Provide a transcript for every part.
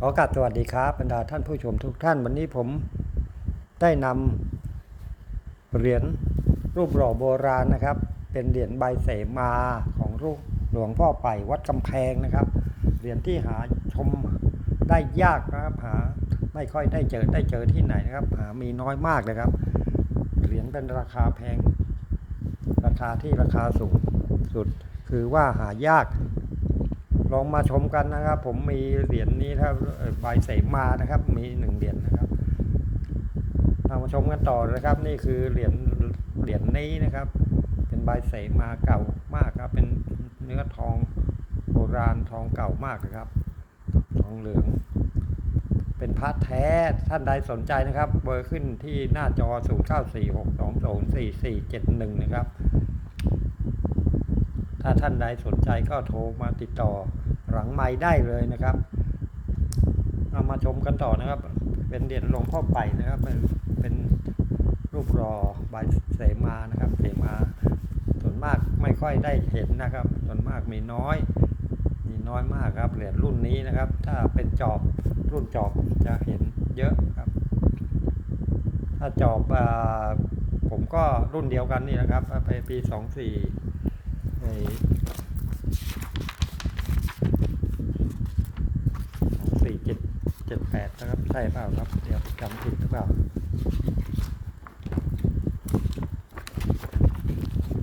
ขอกราบสวัสดีครับบรรดาท่านผู้ชมทุกท่าน วันนี้ผมได้นำเหรียญรูปหล่อโบราณนะครับ เป็นเหรียญใบเสมาของรูปหลวงพ่อไปวัดกำแพงนะครับ เหรียญที่หาชมได้ยากนะครับหาไม่ค่อยได้เจอได้เจอที่ไหนนะครับ หามีน้อยมากเลยครับ เหรียญเป็นราคาแพง ราคาที่ราคาสูงสุดคือว่าหายาก องมาชมกันนะครับ ผมมีเหรียญนี้ถ้าใบเสมานะครับ มีหนึ่งเหรียญนะครับเอามาชมกันต่อนะครับ นี่คือเหรียญเหรียญนี้นะครับ เป็นใบเสมาเก่ามากครับ เป็นเนื้อทองโบราณทองเก่ามากนะครับ ทองเหลือง เป็นพระแท้ท่านใดสนใจนะครับ เบอร์ขึ้นที่หน้าจอ 0 9 4 6 2 0 4 4 7 1 นะครับ ถ้าท่านใดสนใจก็โทรมาติดต่อหลังไม้ได้เลยนะครับเอามาชมกันต่อนะครับ เป็นเหรียญหลวงพ่อไปนะครับ เป็นเป็นรูปรอใบเสมานะครับ เสมาส่วนมากไม่ค่อยได้เห็นนะครับ ส่วนมากมีน้อย มีน้อยมากครับเหรียญรุ่นนี้นะครับ ถ้าเป็นจอบรุ่นจอบจะเห็นเยอะครับ ถ้าจอบอผมก็รุ่นเดียวกันนี่นะครับไปปีสองสี่ สี่เจ็ดเจ็ดแปดนะครับ ใช่เปล่าครับ เดี๋ยวจำผิดหรือเปล่า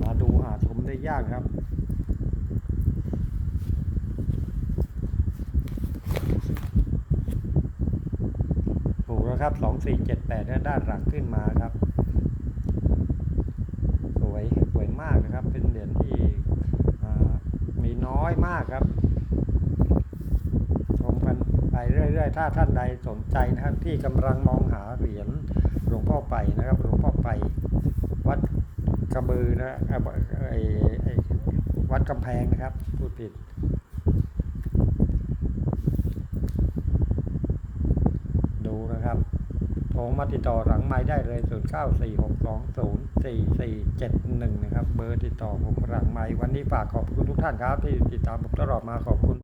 มาดูหาชมได้ยากครับถูกแล้วครับสองสี่เจ็ดแปดด้านหลังขึ้นมาครับ สวยสวยมากนะครับ เป็นเหรียญที่อ่ามี น้อยมากครับ ชมกันไปเรื่อยๆ ถ้าท่านใดสนใจนะครับที่กำลังมองหาเหรียญหลวงพ่อไปนะครับหลวงพ่อไปวัดกระบือนะเอ่อไอไอวัดกำแพงนะครับพูดผิดนะครับ โท รมาติดต่อหลังไม้ได้เลย 0 9 4 6 2 0 4 4 7 1 นะครับ เบอร์ติดต่อผมหลังไม้วันนี้ฝากขอบคุณทุกท่านครับ ที่ติดตามผมตลอดมาขอบคุณ